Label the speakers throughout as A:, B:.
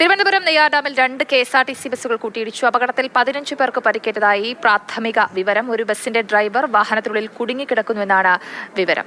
A: തിരുവനന്തപുരം നെയ്യാർ ഡാമിൽ രണ്ട് K S R T C ബസ്സുകൾ കൂട്ടിയിടിച്ചു. അപകടത്തിൽ പതിനഞ്ച് പേർക്ക് പരിക്കേറ്റതായി പ്രാഥമിക വിവരം. ഒരു ബസിന്റെ ഡ്രൈവർ വാഹനത്തിനുള്ളിൽ കുടുങ്ങിക്കിടക്കുന്നുവെന്നാണ് വിവരം.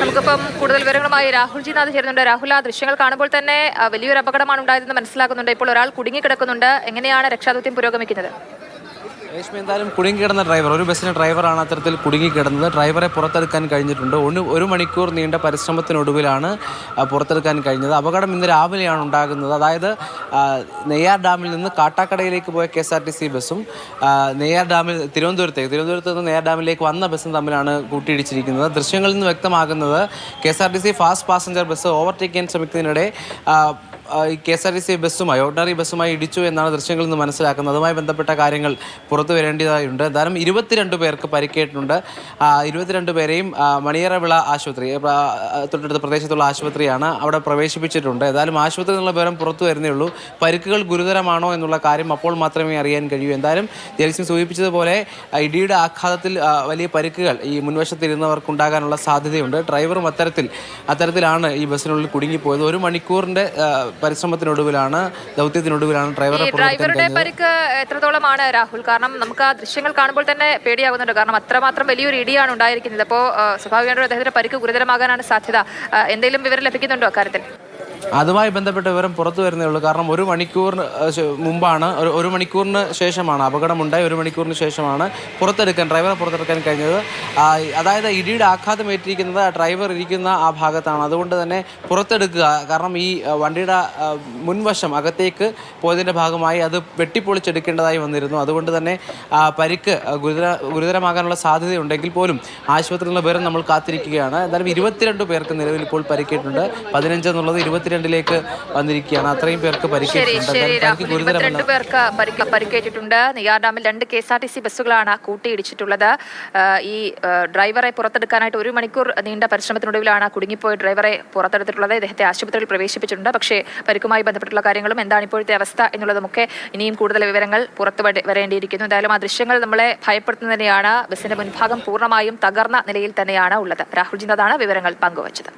A: നമുക്കിപ്പം കൂടുതൽ വിവരങ്ങളുമായി രാഹുൽ നാഥ് ചേരുന്നുണ്ട്. രാഹുൽ ആ ദൃശ്യങ്ങൾ കാണുമ്പോൾ തന്നെ വലിയൊരു അപകടമാണ് ഉണ്ടായതെന്ന് മനസ്സിലാക്കുന്നുണ്ട്. ഇപ്പോൾ ഒരാൾ കുടുങ്ങിക്കിടക്കുന്നുണ്ട്. എങ്ങനെയാണ് രക്ഷാദൗത്യം പുരോഗമിക്കുന്നത്?
B: രേഷ്മ എന്തായാലും കുടുങ്ങിക്കിടന്ന ഡ്രൈവർ ഒരു ബസ്സിന് ഡ്രൈവറാണ് അത്തരത്തിൽ കുടുങ്ങിക്കിടന്നത്. ഡ്രൈവറെ പുറത്തെടുക്കാൻ കഴിഞ്ഞിട്ടുണ്ട്. ഒന്ന് ഒരു മണിക്കൂർ നീണ്ട പരിശ്രമത്തിനൊടുവിലാണ് പുറത്തെടുക്കാൻ കഴിഞ്ഞത്. അപകടം ഇന്ന് രാവിലെയാണ് ഉണ്ടാകുന്നത്. അതായത് നെയ്യാർ ഡാമിൽ നിന്ന് കാട്ടാക്കടയിലേക്ക് പോയ K S R T C ബസ്സും നെയ്യാർ ഡാമിൽ തിരുവനന്തപുരത്തേക്ക് തിരുവനന്തപുരത്ത് നിന്ന് നെയ്യാർ ഡാമിലേക്ക് വന്ന ബസ്സും തമ്മിലാണ് കൂട്ടിയിടിച്ചിരിക്കുന്നത്. ദൃശ്യങ്ങളിൽ നിന്ന് വ്യക്തമാകുന്നത് K S R T C fast passenger bus overtake ചെയ്യാൻ ശ്രമിക്കുന്നതിനിടെ K S R T C ബസ്സുമായി ordinary ബസ്സുമായി ഇടിച്ചു എന്നാണ് ദൃശ്യങ്ങളിൽ നിന്ന് മനസ്സിലാക്കുന്നത്. അതുമായി ബന്ധപ്പെട്ട കാര്യങ്ങൾ പുറത്തു വരേണ്ടതായുണ്ട്. എന്തായാലും ഇരുപത്തിരണ്ട് പേർക്ക് പരിക്കേറ്റിട്ടുണ്ട്. ഇരുപത്തിരണ്ട് പേരെയും മണിയറവിള ആശുപത്രി തൊട്ടടുത്ത പ്രദേശത്തുള്ള ആശുപത്രിയാണ് അവിടെ പ്രവേശിപ്പിച്ചിട്ടുണ്ട്. ഏതായാലും ആശുപത്രി എന്നുള്ള വിവരം പുറത്തു വരുന്നേ ഉള്ളൂ. പരിക്കുകൾ ഗുരുതരമാണോ എന്നുള്ള കാര്യം അപ്പോൾ മാത്രമേ അറിയാൻ കഴിയൂ. എന്തായാലും ജലസിംഗ് സൂചിപ്പിച്ചതുപോലെ ഇടിയുടെ ആഘാതത്തിൽ വലിയ പരിക്കുകൾ ഈ മുൻവശത്തിരുന്നവർക്കുണ്ടാകാനുള്ള സാധ്യതയുണ്ട്. ഡ്രൈവറും അത്തരത്തിൽ അത്തരത്തിലാണ് ഈ ബസ്സിനുള്ളിൽ കുടുങ്ങിപ്പോയത്. ഒരു മണിക്കൂറിന്റെ ആ, പരിശ്രമത്തിനൊടുവിലാണ് ദൗത്യത്തിനൊടുവിലാണ് ഡ്രൈവറെ
A: ഡ്രൈവറുടെ പരിക്ക് എത്രത്തോളമാണ് രാഹുൽ? കാരണം നമുക്ക് ആ ദൃശ്യങ്ങൾ കാണുമ്പോൾ തന്നെ പേടിയാകുന്നുണ്ട്. കാരണം അത്രമാത്രം വലിയൊരു ഇടിയാണ് ഉണ്ടായിരിക്കുന്നത്. അപ്പോൾ സ്വാഭാവികമായിട്ടും അദ്ദേഹത്തിന്റെ പരിക്ക് ഗുരുതരമാകാനാണ് സാധ്യത. എന്തെങ്കിലും വിവരം ലഭിക്കുന്നുണ്ടോ അക്കാര്യത്തിൽ?
B: അതുമായി ബന്ധപ്പെട്ട വിവരം പുറത്തു വരുന്നേ ഉള്ളൂ. കാരണം ഒരു മണിക്കൂറിന് മുമ്പാണ് ഒരു ഒരു മണിക്കൂറിന് ശേഷമാണ് അപകടമുണ്ടായി ഒരു മണിക്കൂറിന് ശേഷമാണ് പുറത്തെടുക്കാൻ ഡ്രൈവറെ പുറത്തെടുക്കാൻ കഴിഞ്ഞത്. അതായത് ഇടിയുടെ ആഘാതം ഏറ്റിരിക്കുന്നത് ആ ഡ്രൈവർ ഇരിക്കുന്ന ആ ഭാഗത്താണ്. അതുകൊണ്ട് തന്നെ പുറത്തെടുക്കുക കാരണം ഈ വണ്ടിയുടെ മുൻവശം അകത്തേക്ക് പോയതിന്റെ ഭാഗമായി അത് വെട്ടിപ്പൊളിച്ചെടുക്കേണ്ടതായി വന്നിരുന്നു. അതുകൊണ്ട് തന്നെ പരിക്ക് ഗുരുതര ഗുരുതരമാകാനുള്ള സാധ്യതയുണ്ടെങ്കിൽ പോലും ആശുപത്രിയിലുള്ള വിവരം നമ്മൾ കാത്തിരിക്കുകയാണ്. എന്തായാലും ഇരുപത്തിരണ്ട് പേർക്ക് നിലവിൽ ഇപ്പോൾ പരിക്കേറ്റുണ്ട് പതിനഞ്ച് എന്നുള്ളത് ഇരുപത്തിരണ്ടിലേക്ക് വന്നിരിക്കുകയാണ്. അത്രയും പേർക്ക് പരിക്കേറ്റിട്ടുണ്ട്.
A: പേർക്ക് പരിക്ക് പരിക്കേറ്റിട്ടുണ്ട്. നെയ്യാർ ഡാമിൽ രണ്ട് K S R T C ബസ്സുകളാണ് കൂട്ടിയിടിച്ചിട്ടുള്ളത്. ഈ ഡ്രൈവറെ പുറത്തെടുക്കാനായിട്ട് ഒരു മണിക്കൂർ നീണ്ട പരിശ്രമത്തിനൊടുവിലാണ് കുടുങ്ങിപ്പോയ ഡ്രൈവറെ പുറത്തെടുത്തിട്ടുള്ളത്. ഇദ്ദേഹത്തെ ആശുപത്രിയിൽ പ്രവേശിപ്പിച്ചിട്ടുണ്ട്. പക്ഷേ പരിക്കുമായി ബന്ധപ്പെട്ടുള്ള കാര്യങ്ങളും എന്താണ് ഇപ്പോഴത്തെ അവസ്ഥ എന്നുള്ളതുമൊക്കെ ഇനിയും കൂടുതൽ വിവരങ്ങൾ പുറത്തു വരേണ്ടിയിരിക്കുന്നു. എന്തായാലും ആ ദൃശ്യങ്ങൾ നമ്മളെ ഭയപ്പെടുത്തുന്നത് തന്നെയാണ്. ബസ്സിന്റെ മുൻഭാഗം പൂർണമായും തകർന്ന നിലയിൽ തന്നെയാണ് ഉള്ളത്. രാഹുൽ ജിന്നതാണ് വിവരങ്ങൾ പങ്കുവച്ചത്.